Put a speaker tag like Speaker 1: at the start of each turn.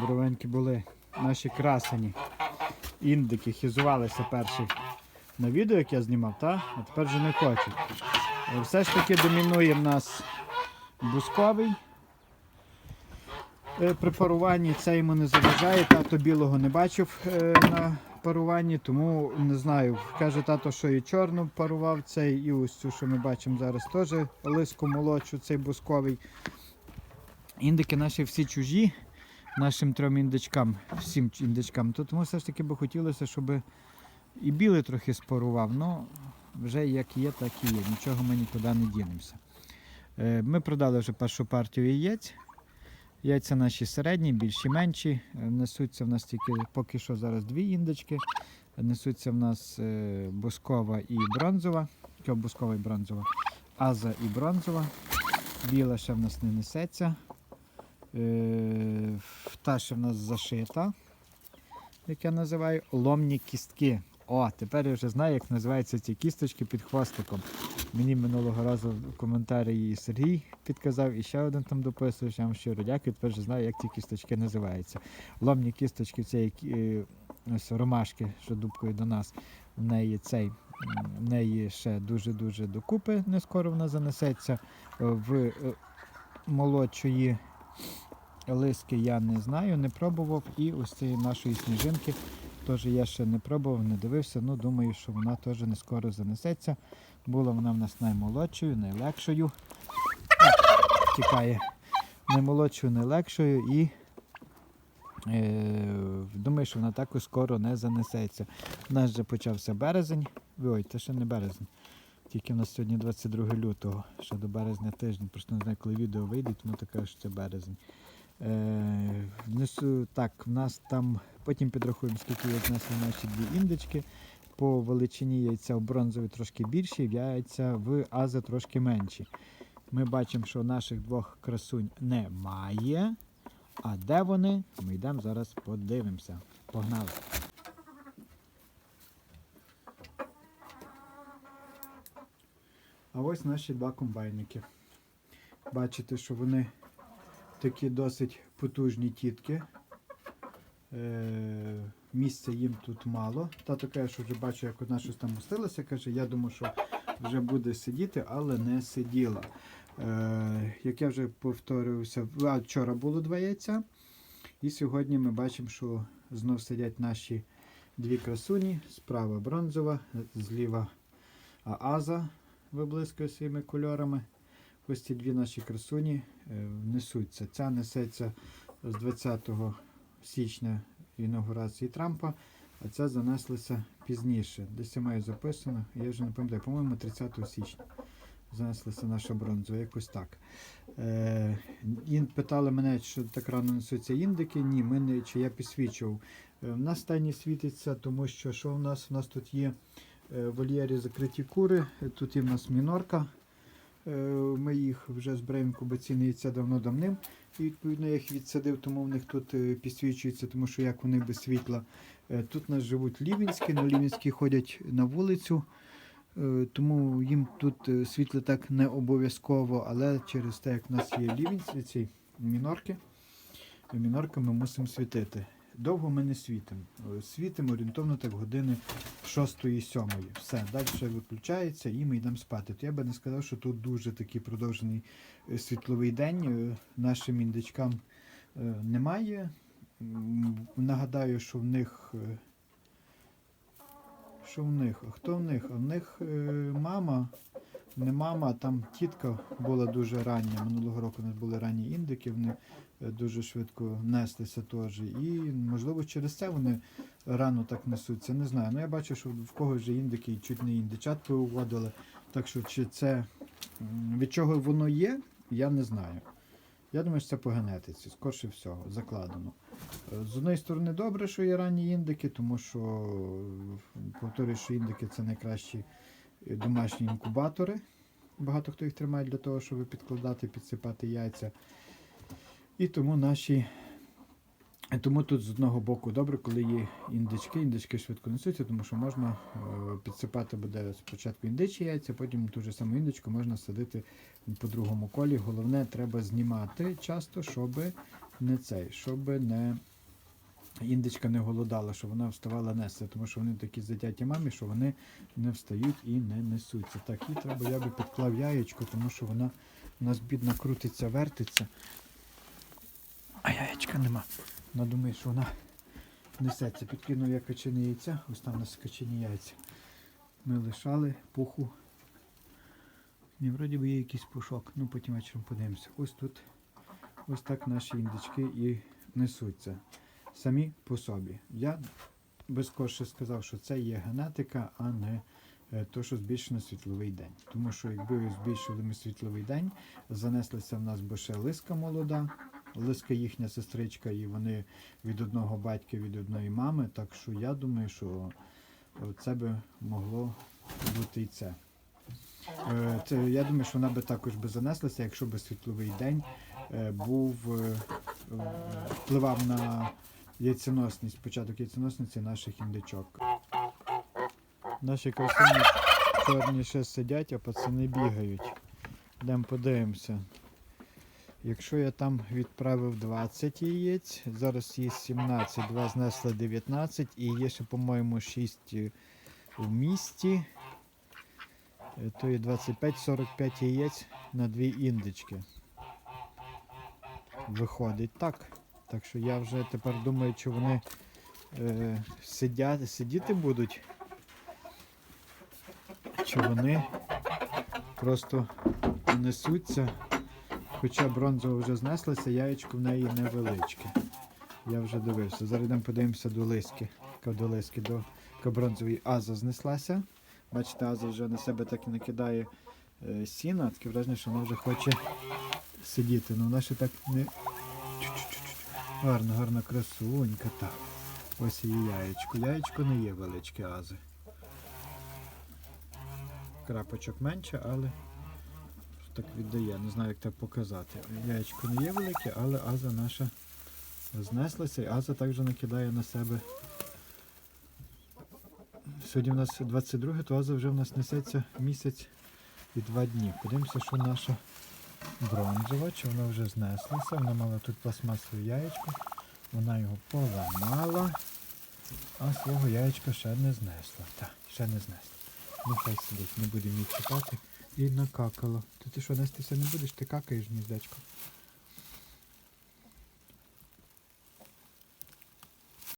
Speaker 1: Боровенькі були наші красені. Індики хізувалися перші на відео, як я знімав, та? а тепер вже не хочуть. Е, Все ж таки домінує в нас бусковий. Е, При паруванні це йому не заважає. Тато білого не бачив е, на паруванні, тому не знаю. Каже тато, що і чорну парував цей, і ось цю, що ми бачимо зараз, теж лиску молодшу, цей бусковий. Індики наші всі чужі, нашим трьом індичкам, всім індичкам. То тому все ж таки би хотілося, щоб і білий трохи спарував. Ну, вже як є, так і є. Нічого ми нікуди не дінемося. Е, Ми продали вже першу партію яєць. Яйця наші середні, більші менші. Е, Несуться в нас тільки поки що зараз дві індички. Несуться в нас е, бускова і бронзова. Бускова і бронзова. Аза і бронзова. Біла ще в нас не несеться. Е, Та ще в нас зашита, як я називаю, ломні кістки. О, тепер я вже знаю, як називаються ці кісточки під хвостиком. Мені минулого разу в коментарі Сергій підказав, і ще один там дописував, що я вам щиро дякую, тепер вже знаю, як ці кісточки називаються. Ломні кісточки, це е, ось ромашки, що дубкою до нас. В неї цей, в неї ще дуже-дуже докупи, не скоро вона занесеться. В е, молодшої лиски я не знаю, не пробував. І ось цієї нашої сніжинки теж я ще не пробував, не дивився. Ну, думаю, що вона теж не скоро занесеться. Була вона в нас наймолодшою, найлегшою. Тікає. Наймолодшою, найлегшою і е, думаю, що вона також скоро не занесеться. У нас вже почався березень. Ой, це ще не березень. Тільки в нас сьогодні 22 лютого, ще до березня тиждень. Просто не знаю, коли відео вийде, тому така що це березень. Е, внесу, так, в нас там, потім підрахуємо, скільки я знесли наші дві індички. По величині яйця в бронзові трошки більші, яйця в ази трошки менші. Ми бачимо, що наших двох красунь немає. А де вони? Ми йдемо зараз подивимося. Погнали. А ось наші два комбайники. Бачите, що вони такі досить потужні тітки. Е, місця їм тут мало. Тато каже, що вже бачу, як одна щось там устилася. Каже, я думаю, що вже буде сидіти, але не сиділа. Е, як я вже повторювався, вчора було два яйця. І сьогодні ми бачимо, що знов сидять наші дві красуні. Справа бронзова, зліва аза виблискує своїми кольорами. Ось ці дві наші красуні е, несуться. Ця несеться з 20 січня інаугурації Трампа, а ця занеслася пізніше. Десь я маю записано, я вже не пам'ятаю, по-моєму, 30 січня занеслася наша бронзова, якось так. Е, питали мене, що так рано несуться індики. Ні, ми не, чи я підсвічував. Е, в нас стані світиться, тому що що в нас? У нас тут є е, в вольєрі закриті кури, е, тут є в нас мінорка. Е, Ми їх вже збираємо кубаційне яйця давно-давним. І відповідно я їх відсадив, тому в них тут е, підсвічується, тому що як вони без світла. Е, Тут у нас живуть лівінські, але лівінські ходять на вулицю, е, тому їм тут е, світло так не обов'язково, але через те, як в нас є лівінські, ці мінорки, мінорками ми мусимо світити. Довго ми не світимо. Е, Світимо орієнтовно так години 6-7. Все, далі виключається і ми йдемо спати. То я би не сказав, що тут дуже такий продовжений е, світловий день. Е, Нашим індичкам немає. Нагадаю, що в них. Що в них? А хто в них? А в них мама. Не мама, а там тітка була дуже рання. Минулого року у були ранні індики, вони е, дуже швидко неслися теж. І можливо через це вони рано так несуться. Не знаю. Ну я бачу, що в когось вже індики і чуть не індичат повиводили. Так що чи це від чого воно є, я не знаю. Я думаю, що це по генетиці, скорше всього, закладено. Е, З одної сторони, добре, що є ранні індики, тому що, повторюю, що індики це найкращі домашні інкубатори. Багато хто їх тримає для того, щоб підкладати, підсипати яйця. І тому наші. Тому тут з одного боку добре, коли є індички, індички швидко несуться, тому що можна е, підсипати буде спочатку індичі яйця, потім ту ж саму індичку можна садити по другому колі. Головне, треба знімати часто, щоб не цей, щоб не індичка не голодала, щоб вона вставала нести, тому що вони такі затяті мамі, що вони не встають і не несуться. Так, їй треба, я би підклав яєчко, тому що вона у нас бідна крутиться, вертиться. А яєчка нема. Вона думає, що вона несеться. Підкинув я качені яйця, ось там у нас качені яйця. Ми лишали пуху. Ні, вроді би є якийсь пушок, ну потім вечором подивимося. Ось тут ось так наші індички і несуться. Самі по собі. Я безкоше сказав, що це є генетика, а не е, то, що збільшено світловий день. Тому що якби збільшили ми світловий день, занеслася в нас би ще лиска молода, лиска їхня сестричка, і вони від одного батька, від одної мами. Так що я думаю, що е, це би могло бути і це. Е, Це, я думаю, що вона би також би занеслася, якщо би світловий день був впливав на яйценосність, початок яйценосниці наших індичок. Наші красуні чорні ще сидять, а пацани бігають. Йдемо подивимося. Якщо я там відправив 20 яєць, зараз є 17, 2 знесли 19 і є ще, по-моєму, 6 у місті. Е, То є 25-45 яєць на дві індички. Виходить так. Так що я вже тепер думаю, чи вони е, сидять, сидіти будуть, чи вони просто несуться. Хоча бронзова вже знеслася, яєчко в неї невеличке. Я вже дивився. Зараз подивимося до лиски. До лиски, до бронзової Аза знеслася. Бачите, Аза вже на себе так і накидає е, сіна, таке враження, що вона вже хоче сидіти. Ну вона ще так не. Гарна, гарна красунька. Так. Ось її яєчко. Яєчко не є величке ази. Крапочок менше, але так віддає. Не знаю, як так показати. Яєчко не є велике, але аза наша знеслася, і аза також накидає на себе. Сьогодні у нас 22, то аза вже в нас несеться місяць і два дні. Подивимося, що наша бронзова, чи вона вже знеслася. Вона мала тут пластмасове яєчко, вона його поламала, а свого яєчка ще не знесла. Так, ще не знесла. Нехай сидить, не будемо її чіпати. І накакало. То ти що, нестися не будеш, ти какаєш гніздечко.